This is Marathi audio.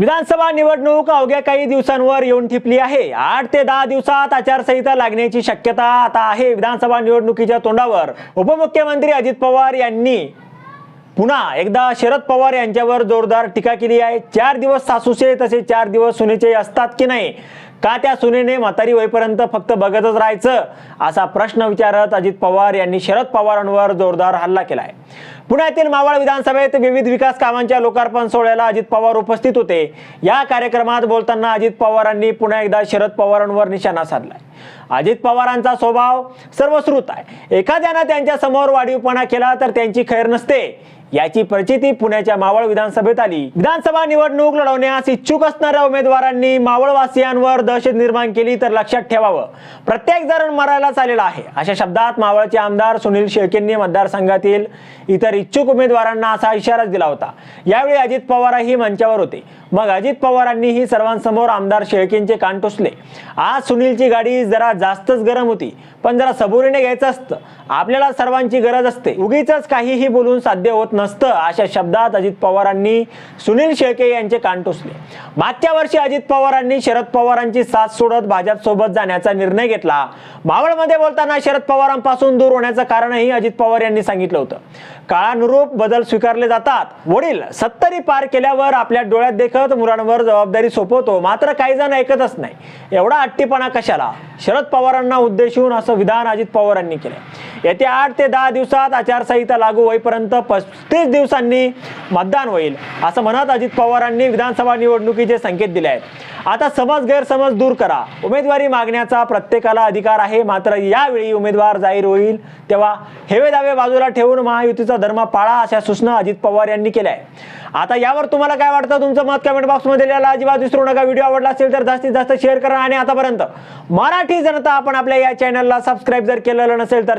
विधानसभा निवडणूक अवघ्या काही दिवसांवर येऊन ठिपली आहे. आठ ते दहा दिवसात आचारसंहिता लागण्याची शक्यता आता आहे विधानसभा निवडणुकीच्या तोंडावर. उपमुख्यमंत्री अजित पवार यांनी पुन्हा एकदा शरद पवार यांच्यावर जोरदार टीका केली आहे. चार दिवस सासूचे तसे चार दिवस सुनेचे असतात की नाही? का त्या सुनेने म्हातारी होईपर्यंत फक्त बघतच राहायचं? असा प्रश्न विचारत अजित पवार यांनी शरद पवारांवर जोरदार हल्ला केला आहे पुण्यातील मावळ विधानसभेत विविध विकास कामांच्या लोकार्पण सोहळ्याला अजित पवार उपस्थित होते. या कार्यक्रमात बोलताना अजित पवारांनी पुन्हा एकदा शरद पवारांवर निशाणा साधलाय. अजित पवारांचा स्वभाव सर्वश्रुत आहे. एखाद्यानं त्यांच्यासमोर वाढीवपणा केला तर त्यांची खैर नसते. याची प्रचिती पुण्याच्या मावळ विधानसभेत आली. विधानसभा निवडणूक लढवण्यास इच्छुक असणाऱ्या उमेदवारांनी मावळवासियांवर दहशत निर्माण केली तर लक्षात ठेवावं. प्रत्येक जण मरायलाच आलेला आहे. अशा शब्दात मावळचे आमदार सुनील शेळकेंनी मतदारसंघातील इतर इच्छुक उमेदवारांना असा इशाराच दिला होता. यावेळी अजित पवारही मंचावर होते. मग अजित पवारांनीही सर्वांसमोर आमदार शेळकेंचे कान टोचले. आज सुनीलची गाडी जरा जास्तच गरम होती. पण जरा सबुरीने घ्यायचं असतं. आपल्याला सर्वांची गरज असते. उगीच काहीही बोलून साध्य होत नाही नसतं अशा शब्दात अजित पवारांनी सुनील शेळके यांचे कान टोचले. मागच्या वर्षी अजित पवारांनी शरद पवारांची साथ सोडत भाजप सोबत जाण्याचा निर्णय घेतला. मावळमध्ये बोलताना शरद पवारांपासून दूर होण्याचं कारणही अजित पवार यांनी सांगितलं होतं. काळानुरूप बदल स्वीकारले जातात. वडील सत्तरी पार केल्यावर आपल्या डोळ्यात देखत मुलांवर जबाबदारी सोपवतो. मात्र काही जण ऐकतच नाही. एवढा अट्टीपणा कशाला? शरद पवारांना उद्देशून असं विधान अजित पवारांनी केलं येत्या आठ ते दहा दिवसात आचारसंहिता लागू होईपर्यंत पस्तीस दिवसांनी मतदान होईल असं म्हणत अजित पवारांनी विधानसभा निवडणुकीचे संकेत दिले आहेत. आता समज गैरसमज दूर करा. उमेदवारी मागण्याचा प्रत्येकाला अधिकार आहे मात्र यावेळी उमेदवार जाहीर होईल तेव्हा हेवे दावे बाजूला ठेवून महायुतीचा धर्म पाळा अशा सूचना अजित पवार यांनी केल्या आहे आता यावर तुम्हाला काय वाटतं? तुमचं मत कमेंट बॉक्समध्ये लिहायला अजिबात विसरू नका. व्हिडिओ आवडला असेल तर जास्तीत जास्त शेअर करा. आणि आतापर्यंत मराठी जनता आपण आपल्या या चॅनलला सबस्क्राईब जर केलेलं नसेल तर